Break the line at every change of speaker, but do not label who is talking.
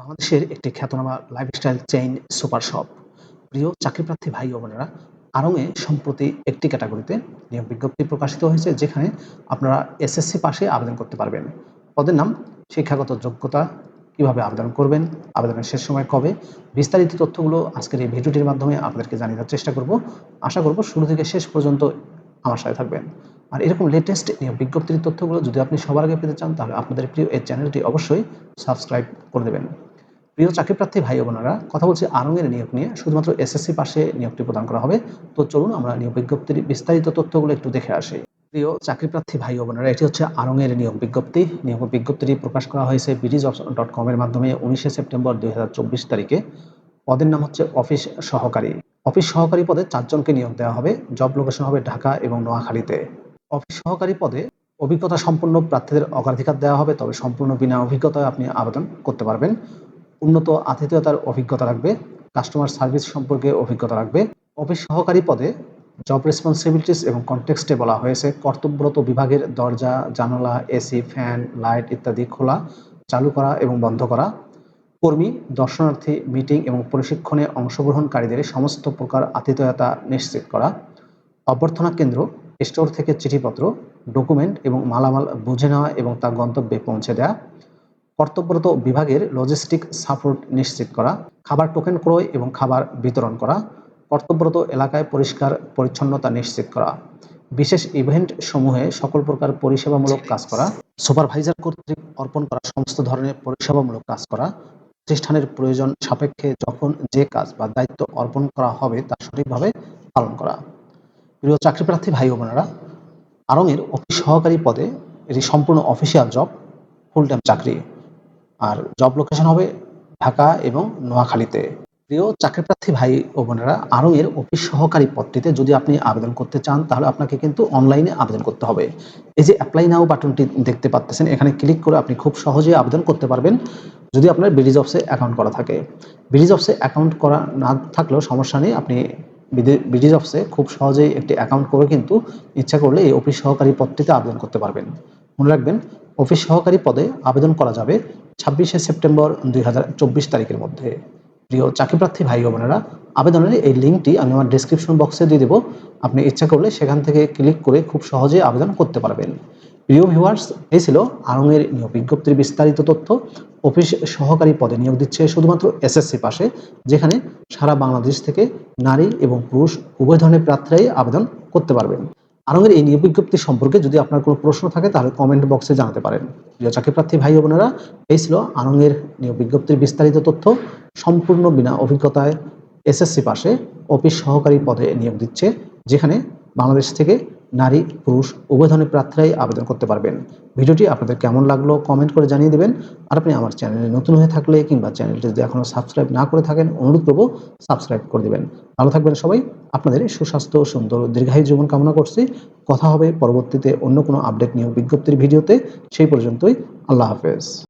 বাংলাদেশের একটি খ্যাতনামা লাইফস্টাইল চেইন সুপার শপ প্রিয় চাকরিপ্রার্থী ভাই ও বোনেরা আড়ংয়ে সম্প্রতি একটি ক্যাটাগরিতে নিয়োগ বিজ্ঞপ্তি প্রকাশিত হয়েছে, যেখানে আপনারা এসএসসি পাশে আবেদন করতে পারবেন। পদের নাম, শিক্ষাগত যোগ্যতা, কীভাবে আবেদন করবেন, আবেদনের শেষ সময় কবে, বিস্তারিত তথ্যগুলো আজকের এই ভিডিওটির মাধ্যমে আপনাদেরকে জানিয়ে দেওয়ার চেষ্টা করব। আশা করব শুরু থেকে শেষ পর্যন্ত আমার সাথে থাকবেন। আর এরকম লেটেস্ট নিয়োগ বিজ্ঞপ্তির তথ্যগুলো যদি আপনি সবার আগে পেতে চান, তাহলে আপনাদের প্রিয় এই চ্যানেলটি অবশ্যই সাবস্ক্রাইব করে দেবেন। প্রিয় চাকরিপ্রার্থী ভাই বোনেরা, কথা বলছি আরঙের নিয়োগ নিয়ে। শুধুমাত্র এসএসসি পাশে নিয়োগটি প্রদান করা হবে। তো চলুন আমরা নিয়োগ বিজ্ঞপ্তির বিস্তারিত তথ্যগুলো একটু দেখে আসি। প্রিয় চাকরিপ্রার্থী ভাই বোনেরা, এটি হচ্ছে আরঙের নিয়োগ বিজ্ঞপ্তি। নিয়োগ বিজ্ঞপ্তিটি প্রকাশ করা হয়েছে বিডিজ ডট কমের মাধ্যমে উনিশে সেপ্টেম্বর দুই তারিখে। পদের নাম হচ্ছে অফিস সহকারী। অফিস সহকারী পদে চারজনকে নিয়োগ দেওয়া হবে। জব লোকেশন হবে ঢাকা এবং নোয়াখালীতে। অফিস সহকারী পদে অভিজ্ঞতা সম্পন্ন প্রার্থীদের অগ্রাধিকার দেওয়া হবে। তবে সম্পূর্ণ বিনা অভিজ্ঞতায় আপনি আবেদন করতে পারবেন। উন্নত আতিথেয়তার অভিজ্ঞতা রাখবে কাস্টমার সার্ভিস সম্পর্কে অভিজ্ঞতা রাখবে। অফিস সহকারী পদে জব রেসপন্সিবিলিটিস এবং কনটেক্সটে বলা হয়েছে, কর্তব্যরত বিভাগের দরজা, জানালা এসি ফ্যান লাইট ইত্যাদি খোলা, চালু করা এবং বন্ধ করা। কর্মী, দর্শনার্থী মিটিং এবং প্রশিক্ষণে অংশগ্রহণকারীদের সমস্ত প্রকার আতিথেয়তা নিশ্চিত করা। অভ্যর্থনা কেন্দ্র স্টোর থেকে চিঠিপত্র ডকুমেন্ট এবং মালামাল বুঝে নেওয়া এবং তা গন্তব্যে পৌঁছে দেওয়া কর্তব্যরত বিভাগের লজিস্টিক সাপোর্ট নিশ্চিত করা, খাবার টোকেন ক্রয় এবং খাবার বিতরণ করা, কর্তব্যরত এলাকায় পরিষ্কার পরিচ্ছন্নতা নিশ্চিত করা, বিশেষ ইভেন্ট সমূহে সকল প্রকার পরিষেবামূলক কাজ করা সুপারভাইজার কর্তৃক অর্পণ করা সমস্ত ধরনের পরিষেবামূলক কাজ করা, প্রতিষ্ঠানের প্রয়োজন সাপেক্ষে যখন যে কাজ বা দায়িত্ব অর্পণ করা হবে তা সঠিকভাবে পালন করা। প্রিয় চাকরিপ্রার্থী ভাই ও বোনেরা আরঙের অফিস সহকারী পদে এটি সম্পূর্ণ অফিসিয়াল জব ফুল টাইম চাকরি। আর জব লোকেশন হবে ঢাকা এবং নোয়াখালীতে। প্রিয় চাকরি প্রার্থী ভাই ও বোনেরা, আরও এর অফিস সহকারী পদটিতে যদি আপনি আবেদন করতে চান, তাহলে আপনাকে কিন্তু অনলাইনে আবেদন করতে হবে। এই যে অ্যাপ্লাই নাও বাটনটি দেখতে পাচ্ছেন এখানে ক্লিক করে আপনি খুব সহজে আবেদন করতে পারবেন, যদি আপনার বিডি জবসে অ্যাকাউন্ট করা থাকে। বিডি জবসে অ্যাকাউন্ট করা না থাকলেও সমস্যা নেই, আপনি বিডি জবসে খুব সহজেই একটি অ্যাকাউন্ট করে কিন্তু ইচ্ছা করলে এই অফিস সহকারী পদটিতে আবেদন করতে পারবেন। মনে রাখবেন অফিস সহকারী পদে আবেদন করা যাবে ছাব্বিশে সেপ্টেম্বর দুই হাজার চব্বিশ তারিখের মধ্যে। প্রিয় চাকরিপ্রার্থী ভাই বোনেরা, আবেদনের এই লিঙ্কটি আমি আমার ডিসক্রিপশন বক্সে দিয়ে দেবো। আপনি ইচ্ছা করলে সেখান থেকে ক্লিক করে খুব সহজে আবেদন করতে পারবেন। প্রিয় ভিউয়ার্স এই ছিল আরঙের নিয়োগ বিজ্ঞপ্তির বিস্তারিত তথ্য। অফিস সহকারী পদে নিয়োগ দিচ্ছে শুধুমাত্র এসএসসি পাশে, যেখানে সারা বাংলাদেশ থেকে নারী এবং পুরুষ উভয় ধরনের প্রার্থীরাই আবেদন করতে পারবেন। আরঙের এই নিয়োগ বিজ্ঞপ্তি সম্পর্কে যদি আপনার কোনো প্রশ্ন থাকে, তাহলে কমেন্ট বক্সে জানাতে পারেন। প্রিয় চাকরি প্রার্থী ভাই বোনেরা, এই ছিল আরঙের নিয়োগ বিজ্ঞপ্তির বিস্তারিত তথ্য। সম্পূর্ণ বিনা অভিজ্ঞতায় এসএসসি পাশে অফিস সহকারী পদে নিয়োগ দিচ্ছে, যেখানে বাংলাদেশ থেকে নারী, পুরুষ উভয় ধরনের প্রার্থীরাই আবেদন করতে পারবেন। ভিডিওটি আপনাদের কেমন লাগল কমেন্ট করে জানিয়ে দেবেন। আর আপনি আমার চ্যানেলে নতুন হয়ে থাকলে কিংবা চ্যানেলটি যদি এখনও সাবস্ক্রাইব না করে থাকেন, অনুরোধ করব সাবস্ক্রাইব করে দেবেন। ভালো থাকবেন সবাই। আপনাদের সুস্বাস্থ্য, সুন্দর দীর্ঘায়ু জীবন কামনা করছি। কথা হবে পরবর্তীতে অন্য কোনো আপডেট নিয়োগ বিজ্ঞপ্তির ভিডিওতে। সেই পর্যন্তই। আল্লাহ হাফেজ।